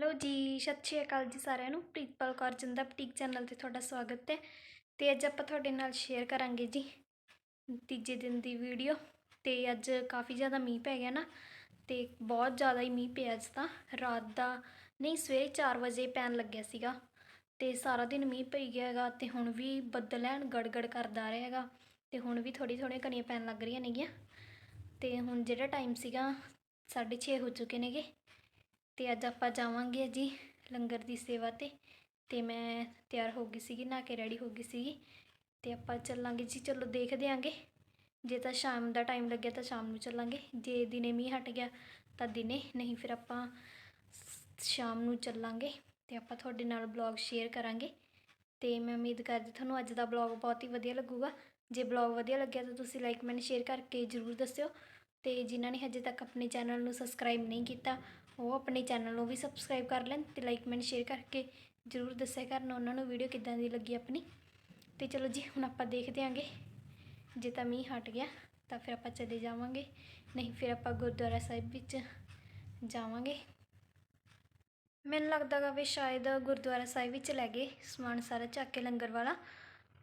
Hello ਜੀ, ਸਤਿ ਸ਼੍ਰੀ ਅਕਾਲ ਜੀ ਸਾਰਿਆਂ ਨੂੰ। ਪ੍ਰੀਤਪਾਲ ਕੌਰ ਜਿੰਦਾ ਬੁਟੀਕ ਚੈਨਲ ਤੇ ਤੁਹਾਡਾ ਸਵਾਗਤ ਹੈ। ਤੇ ਅੱਜ ਆਪਾਂ ਤੁਹਾਡੇ ਨਾਲ ਸ਼ੇਅਰ ਕਰਾਂਗੇ ਜੀ ਤੀਜੇ ਦਿਨ ਦੀ ਵੀਡੀਓ ਤੇ ਅੱਜ ਕਾਫੀ ਜ਼ਿਆਦਾ ਮੀਂਹ ਪੈ ਗਿਆ ਨਾ, ਤੇ ਬਹੁਤ ਜ਼ਿਆਦਾ ਹੀ ਮੀਂਹ ਪਿਆ ਅੱਜ ਤਾਂ। ਰਾਤ ਦਾ ਨਹੀਂ, ਸਵੇਰੇ 4 ਵਜੇ ਪੈਣ ਲੱਗਿਆ ਸੀਗਾ। ਤੇ ਸਾਰਾ ਦਿਨ ਮੀਂਹ ਪਈ ਗਿਆ ਹੈਗਾ ਤੇ ਹੁਣ ਵੀ ਬੱਦਲ ਐਨ ਗੜਗੜ ਕਰਦਾ ਰਿਹਾ ਹੈਗਾ। ਤੇ ਹੁਣ ਵੀ ਥੋੜੀ ਥੋੜੀਆਂ ਕਣੀਆਂ ਪੈਣ ਲੱਗ ਰਹੀਆਂ ਨੇਗੀਆਂ। ਤੇ ਹੁਣ ਜਿਹੜਾ ਟਾਈਮ ਸੀਗਾ 6:30 ਹੋ ਚੁੱਕੇ ਨੇਗੇ। ਤੇ ਅੱਜ ਆਪਾਂ ਜਾਵਾਂਗੇ ਜੀ ਲੰਗਰ ਦੀ ਸੇਵਾ ਤੇ ਤੇ ਮੈਂ ਤਿਆਰ ਹੋ ਗਈ ਸੀਗੀ, ਨਹਾ ਕੇ ਰੈਡੀ ਹੋ ਗਈ ਸੀਗੀ, ਤੇ ਆਪਾਂ ਚੱਲਾਂਗੇ ਜੀ, ਚਲੋ ਦੇਖਦੇ ਆਂਗੇ। ਜੇ ਤਾਂ ਸ਼ਾਮ ਦਾ ਟਾਈਮ ਲੱਗਿਆ ਤਾਂ ਸ਼ਾਮ ਨੂੰ ਚੱਲਾਂਗੇ, ਜੇ ਦਿਨੇ ਮੀਂਹ ਹਟ ਗਿਆ ਤਾਂ ਦਿਨੇ, ਨਹੀਂ ਫਿਰ ਆਪਾਂ ਸ- ਸ਼ਾਮ ਨੂੰ ਚੱਲਾਂਗੇ, ਤੇ ਆਪਾਂ ਤੁਹਾਡੇ ਨਾਲ ਬਲੌਗ ਸ਼ੇਅਰ ਕਰਾਂਗੇ। ਤੇ ਮੈਂ ਉਮੀਦ ਕਰਦੀ ਤੁਹਾਨੂੰ ਅੱਜ ਦਾ ਬਲੌਗ ਬਹੁਤ ਹੀ ਵਧੀਆ ਲੱਗੂਗਾ। ਜੇ ਬਲੌਗ ਵਧੀਆ ਲੱਗਿਆ ਤਾਂ ਤੁਸੀਂ ਲਾਈਕ ਮੈਨ ਸ਼ੇਅਰ ਕਰਕੇ ਜਰੂਰ ਦੱਸਿਓ। ਤੇ ਜਿਨ੍ਹਾਂ ਨੇ ਹਜੇ ਤੱਕ ਆਪਣੇ ਚੈਨਲ ਨੂੰ ਸਬਸਕ੍ਰਾਈਬ ਨਹੀਂ ਕੀਤਾ ਉਹ ਆਪਣੇ ਚੈਨਲ ਨੂੰ ਵੀ ਸਬਸਕ੍ਰਾਈਬ ਕਰ ਲੈਣ ਤੇ ਲਾਈਕ ਕਮੈਂਟ ਸ਼ੇਅਰ ਕਰਕੇ ਜਰੂਰ ਦੱਸਿਆ ਕਰਨ ਉਹਨਾਂ ਨੂੰ ਵੀਡੀਓ ਕਿੱਦਾਂ ਦੀ ਲੱਗੀ ਆਪਣੀ। ਤੇ ਚਲੋ ਜੀ, ਹੁਣ ਆਪਾਂ ਦੇਖਦੇ ਆਂਗੇ। ਜੇ ਤਾਂ ਮੀਂਹ ਹਟ ਗਿਆ, ਤਾਂ ਫਿਰ ਆਪਾਂ ਚਲੇ ਜਾਵਾਂਗੇ। ਨਹੀਂ, ਫਿਰ ਆਪਾਂ ਗੁਰਦੁਆਰਾ ਸਾਹਿਬ ਵਿੱਚ ਜਾਵਾਂਗੇ। ਮੈਨੂੰ ਲੱਗਦਾ ਗਾ ਵੀ ਸ਼ਾਇਦ ਗੁਰਦੁਆਰਾ ਸਾਹਿਬ ਵਿੱਚ ਲੈ ਗਏ ਸਮਾਨ ਸਾਰਾ ਚੱਕ ਕੇ ਲੰਗਰ ਵਾਲਾ।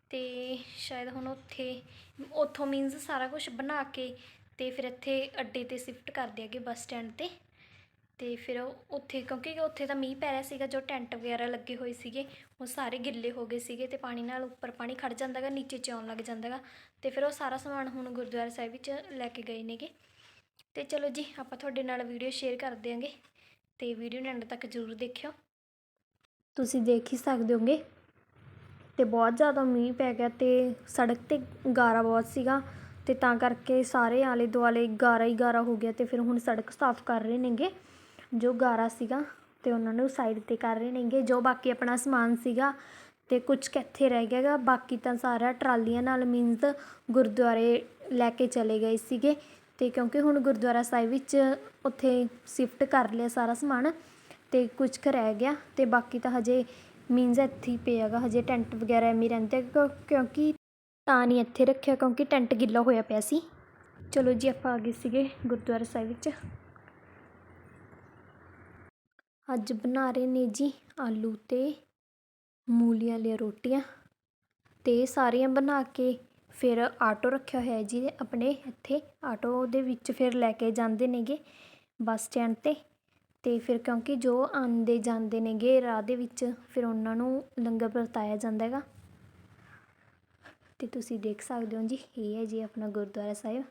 ਤੇ ਸ਼ਾਇਦ ਹੁਣ ਉੱਥੇ, ਉੱਥੋਂ ਮੀਨਸ ਸਾਰਾ ਕੁਝ ਬਣਾ ਕੇ ਤੇ ਫਿਰ ਇੱਥੇ ਅੱਡੇ ਤੇ ਸ਼ਿਫਟ ਕਰ ਦਿਆਗੇ ਬੱਸ ਸਟੈਂਡ ਤੇ। ਅਤੇ ਫਿਰ ਉਹ ਉੱਥੇ, ਕਿਉਂਕਿ ਉੱਥੇ ਤਾਂ ਮੀਂਹ ਪੈ ਰਿਹਾ ਸੀਗਾ, ਜੋ ਟੈਂਟ ਵਗੈਰਾ ਲੱਗੇ ਹੋਏ ਸੀਗੇ, ਉਹ ਸਾਰੇ ਗਿੱਲੇ ਹੋ ਗਏ ਸੀਗੇ ਅਤੇ ਪਾਣੀ ਨਾਲ ਉੱਪਰ ਪਾਣੀ ਖੜ੍ਹ ਜਾਂਦਾ ਗਾ, ਨੀਚੇ ਚ ਆਉਣ ਲੱਗ ਜਾਂਦਾ ਗਾ ਅਤੇ ਫਿਰ ਉਹ ਸਾਰਾ ਸਮਾਨ ਹੁਣ ਗੁਰਦੁਆਰਾ ਸਾਹਿਬ ਵਿੱਚ ਲੈ ਕੇ ਗਏ ਨੇਗੇ। ਅਤੇ ਚਲੋ ਜੀ, ਆਪਾਂ ਤੁਹਾਡੇ ਨਾਲ ਵੀਡੀਓ ਸ਼ੇਅਰ ਕਰ ਦਿਆਂਗੇ ਅਤੇ ਵੀਡੀਓ ਨੂੰ ਐਂਡ ਤੱਕ ਜ਼ਰੂਰ ਦੇਖਿਓ। ਤੁਸੀਂ ਦੇਖ ਹੀ ਸਕਦੇ ਹੋਗੇ ਤੇ ਬਹੁਤ ਜ਼ਿਆਦਾ ਮੀਂਹ ਪੈ ਗਿਆ ਤੇ ਸੜਕ ਤੇ ਗਾਰਾ ਬਹੁਤ ਸੀਗਾ ਤੇ ਤਾਂ ਕਰਕੇ ਸਾਰੇ ਆਲੇ ਦੁਆਲੇ ਗਾਰਾ ਹੀ ਗਾਰਾ ਹੋ ਗਿਆ ਤੇ ਫਿਰ ਹੁਣ ਸੜਕ ਸਾਫ਼ ਕਰ ਰਹੇ ਨੇਗੇ। ਜੋ ਗਾਰਾ ਸੀਗਾ ਅਤੇ ਉਹਨਾਂ ਨੂੰ ਸਾਈਡ ਤੇ ਕਰ ਰਹੇ ਨੇਗੇ, ਜੋ ਬਾਕੀ ਆਪਣਾ ਸਮਾਨ ਸੀਗਾ ਅਤੇ ਕੁਛ ਕੁ ਇੱਥੇ ਰਹਿ ਗਿਆ ਗਾ, ਬਾਕੀ ਤਾਂ ਸਾਰਾ ਟਰਾਲੀਆਂ ਨਾਲ ਮੀਨਜ਼ ਗੁਰਦੁਆਰੇ ਲੈ ਕੇ ਚਲੇ ਗਏ ਸੀਗੇ ਅਤੇ ਕਿਉਂਕਿ ਹੁਣ ਗੁਰਦੁਆਰਾ ਸਾਹਿਬ ਵਿੱਚ ਉੱਥੇ ਸ਼ਿਫਟ ਕਰ ਲਿਆ ਸਾਰਾ ਸਮਾਨ ਅਤੇ ਕੁਛ ਕੁ ਰਹਿ ਗਿਆ ਅਤੇ ਬਾਕੀ ਤਾਂ ਹਜੇ ਮੀਨਜ਼ ਇੱਥੇ ਹੀ ਪਿਆ ਗਾ, ਹਜੇ ਟੈਂਟ ਵਗੈਰਾ ਐਵੇਂ ਰਹਿੰਦੇ ਕਿਉਂ- ਕਿਉਂਕਿ ਤਾਂ ਨਹੀਂ ਇੱਥੇ ਰੱਖਿਆ ਕਿਉਂਕਿ ਟੈਂਟ ਗਿੱਲਾ ਹੋਇਆ ਪਿਆ ਸੀ। ਚਲੋ ਜੀ ਆਪਾਂ ਆ ਗਏ ਸੀਗੇ ਗੁਰਦੁਆਰਾ ਸਾਹਿਬ ਵਿੱਚ। ਅੱਜ ਬਣਾ ਰਹੇ ਨੇ ਜੀ ਆਲੂ ਅਤੇ ਮੂਲੀਆਂ ਵਾਲੀਆਂ ਰੋਟੀਆਂ ਅਤੇ ਸਾਰੀਆਂ ਬਣਾ ਕੇ ਫਿਰ ਆਟੋ ਰੱਖਿਆ ਹੋਇਆ ਜੀ ਆਪਣੇ ਇੱਥੇ ਆਟੋ ਦੇ ਵਿੱਚ ਫਿਰ ਲੈ ਕੇ ਜਾਂਦੇ ਨੇਗੇ ਬੱਸ ਸਟੈਂਡ ਤੇ ਅਤੇ ਫਿਰ ਕਿਉਂਕਿ ਜੋ ਆਉਂਦੇ ਜਾਂਦੇ ਨੇਗੇ ਰਾਹ ਦੇ ਵਿੱਚ ਫਿਰ ਉਹਨਾਂ ਨੂੰ ਲੰਗਰ ਵਰਤਾਇਆ ਜਾਂਦਾ ਹੈਗਾ। ਅਤੇ ਤੁਸੀਂ ਦੇਖ ਸਕਦੇ ਹੋ ਜੀ, ਇਹ ਹੈ ਜੀ ਆਪਣਾ ਗੁਰਦੁਆਰਾ ਸਾਹਿਬ।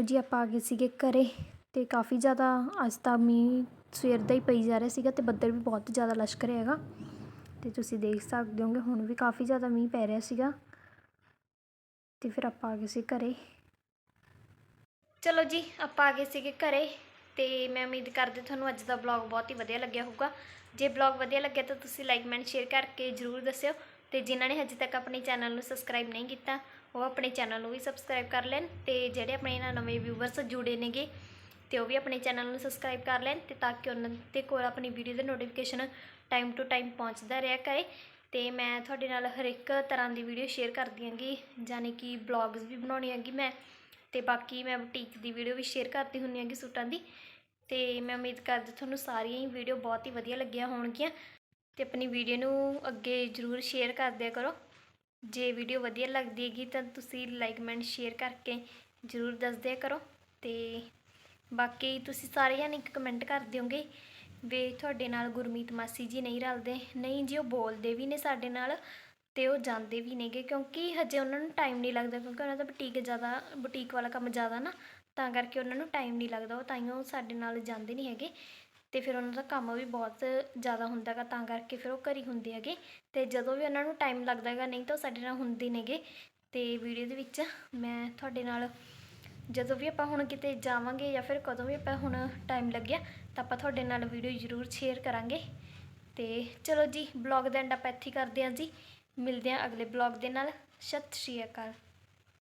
ਚਲੋ ਜੀ, ਆਪਾਂ ਆ ਗਏ ਸੀਗੇ ਘਰੇ ਅਤੇ ਕਾਫੀ ਜ਼ਿਆਦਾ ਅੱਜ ਤਾਂ ਮੀਂਹ ਸਵੇਰ ਦਾ ਹੀ ਪਈ ਜਾ ਰਿਹਾ ਸੀਗਾ ਅਤੇ ਬੱਦਲ ਵੀ ਬਹੁਤ ਜ਼ਿਆਦਾ ਲਸ਼ਕ ਰਿਹਾ ਹੈਗਾ ਅਤੇ ਤੁਸੀਂ ਦੇਖ ਸਕਦੇ ਹੋਗੇ, ਹੁਣ ਵੀ ਕਾਫੀ ਜ਼ਿਆਦਾ ਮੀਂਹ ਪੈ ਰਿਹਾ ਸੀਗਾ ਅਤੇ ਫਿਰ ਆਪਾਂ ਆ ਗਏ ਸੀ ਘਰੇ। ਚਲੋ ਜੀ, ਆਪਾਂ ਆ ਗਏ ਸੀਗੇ ਘਰੇ ਤੇ ਮੈਂ ਉਮੀਦ ਕਰਦੀ ਤੁਹਾਨੂੰ ਅੱਜ ਦਾ ਵਲੌਗ ਬਹੁਤ ਹੀ ਵਧੀਆ ਲੱਗਿਆ ਹੋਊਗਾ। ਜੇ ਵਲੌਗ ਵਧੀਆ ਲੱਗਿਆ ਤਾਂ ਤੁਸੀਂ ਲਾਈਕ ਮੈਨ ਸ਼ੇਅਰ ਕਰਕੇ ਜਰੂਰ ਦੱਸਿਓ। ਤੇ ਜਿਨ੍ਹਾਂ ਨੇ ਹਜੇ ਤੱਕ ਆਪਣੇ ਚੈਨਲ ਨੂੰ ਸਬਸਕ੍ਰਾਈਬ ਨਹੀਂ ਕੀਤਾ, ਉਹ ਆਪਣੇ ਚੈਨਲ ਨੂੰ ਵੀ ਸਬਸਕ੍ਰਾਈਬ ਕਰ ਲੈਣ ਤੇ ਜਿਹੜੇ ਆਪਣੇ ਨਾਲ ਨਵੇਂ ਵਿਊਵਰਸ ਜੁੜੇ ਨੇਗੇ, ਤੇ ਉਹ ਵੀ ਆਪਣੇ ਚੈਨਲ ਨੂੰ ਸਬਸਕ੍ਰਾਈਬ ਕਰ ਲੈਣ ਤੇ ਤਾਂ ਕਿ ਉਹਨਾਂ ਦੇ ਕੋਲ ਆਪਣੀ ਵੀਡੀਓ ਦੇ ਨੋਟੀਫਿਕੇਸ਼ਨ ਟਾਈਮ ਟੂ ਟਾਈਮ ਪਹੁੰਚਦਾ ਰਿਹਾ ਕਰੇ। ਤੇ ਮੈਂ ਤੁਹਾਡੇ ਨਾਲ ਹਰ ਇੱਕ ਤਰ੍ਹਾਂ ਦੀ ਵੀਡੀਓ ਸ਼ੇਅਰ ਕਰਦੀ ਆਂਗੀ ਯਾਨੀ ਕਿ ਬਲੌਗਸ ਵੀ ਬਣਾਉਣੀ ਹੈਗੀ ਮੈਂ, ਤੇ ਬਾਕੀ ਮੈਂ ਬੁਟੀਕ ਦੀ ਵੀਡੀਓ ਵੀ ਸ਼ੇਅਰ ਕਰਦੀ ਹੁੰਦੀ ਹੈਗੀ ਸੂਟਾਂ ਦੀ। ਤੇ ਮੈਂ ਉਮੀਦ ਕਰਦੀ ਤੁਹਾਨੂੰ ਸਾਰੀਆਂ ਹੀ ਵੀਡੀਓ ਬਹੁਤ ਹੀ ਵਧੀਆ ਲੱਗੀਆਂ ਹੋਣਗੀਆਂ। ਤੇ ਆਪਣੀ ਵੀਡੀਓ ਨੂੰ ਅੱਗੇ ਜਰੂਰ ਸ਼ੇਅਰ ਕਰ ਦਿਆ ਕਰੋ। ਜੇ ਵੀਡੀਓ ਵਧੀਆ ਲੱਗਦੀ ਹੈਗੀ ਤਾਂ ਤੁਸੀਂ ਲਾਈਕ ਕਮੈਂਟ ਸ਼ੇਅਰ ਕਰਕੇ ਜਰੂਰ ਦੱਸ ਦਿਆ ਕਰੋ। ਤੇ ਬਾਕੀ ਤੁਸੀਂ ਸਾਰੇ ਜਣੇ ਇੱਕ ਕਮੈਂਟ ਕਰ ਦਿਓਗੇ ਵੀ ਤੁਹਾਡੇ ਨਾਲ ਗੁਰਮੀਤ ਮਾਸੀ ਜੀ ਨਹੀਂ ਰਲਦੇ। ਨਹੀਂ ਜੀ, ਉਹ ਬੋਲਦੇ ਵੀ ਨੇ ਸਾਡੇ ਨਾਲ ਤੇ ਉਹ ਜਾਂਦੇ ਵੀ ਨੇਗੇ ਕਿਉਂਕਿ ਹਜੇ ਉਹਨਾਂ ਨੂੰ ਟਾਈਮ ਨਹੀਂ ਲੱਗਦਾ ਕਿਉਂਕਿ ਉਹਨਾਂ ਦਾ ਬੁਟੀਕ ਜ਼ਿਆਦਾ ਬੁਟੀਕ ਵਾਲਾ ਕੰਮ ਜ਼ਿਆਦਾ ਨਾ, ਤਾਂ ਕਰਕੇ ਉਹਨਾਂ ਨੂੰ ਟਾਈਮ ਨਹੀਂ ਲੱਗਦਾ। ਉਹ ਤਾਈਓ ਸਾਡੇ ਨਾਲ ਜਾਂਦੇ ਨਹੀਂ ਹੈਗੇ। ਅਤੇ ਫਿਰ ਉਹਨਾਂ ਦਾ ਕੰਮ ਵੀ ਬਹੁਤ ਜ਼ਿਆਦਾ ਹੁੰਦਾ ਗਾ, ਤਾਂ ਕਰਕੇ ਫਿਰ ਉਹ ਘਰ ਹੀ ਹੁੰਦੇ ਹੈਗੇ ਅਤੇ ਜਦੋਂ ਵੀ ਉਹਨਾਂ ਨੂੰ ਟਾਈਮ ਲੱਗਦਾ ਹੈਗਾ ਨਹੀਂ ਤਾਂ ਉਹ ਸਾਡੇ ਨਾਲ ਹੁੰਦੇ ਨੇਗੇ ਅਤੇ ਵੀਡੀਓ ਦੇ ਵਿੱਚ ਮੈਂ ਤੁਹਾਡੇ ਨਾਲ ਜਦੋਂ ਵੀ ਆਪਾਂ ਹੁਣ ਕਿਤੇ ਜਾਵਾਂਗੇ ਜਾਂ ਫਿਰ ਕਦੋਂ ਵੀ ਆਪਾਂ ਹੁਣ ਟਾਈਮ ਲੱਗਿਆ ਤਾਂ ਆਪਾਂ ਤੁਹਾਡੇ ਨਾਲ ਵੀਡੀਓ ਜ਼ਰੂਰ ਸ਼ੇਅਰ ਕਰਾਂਗੇ ਤੇ ਚਲੋ ਜੀ ਬਲੌਗ ਦਾ ਐਂਡ ਆਪਾਂ ਇੱਥੇ ਕਰਦੇ ਹਾਂ ਜੀ, ਮਿਲਦੇ ਹਾਂ ਅਗਲੇ ਬਲੌਗ ਦੇ ਨਾਲ, ਸਤਿ ਸ਼੍ਰੀ ਅਕਾਲ।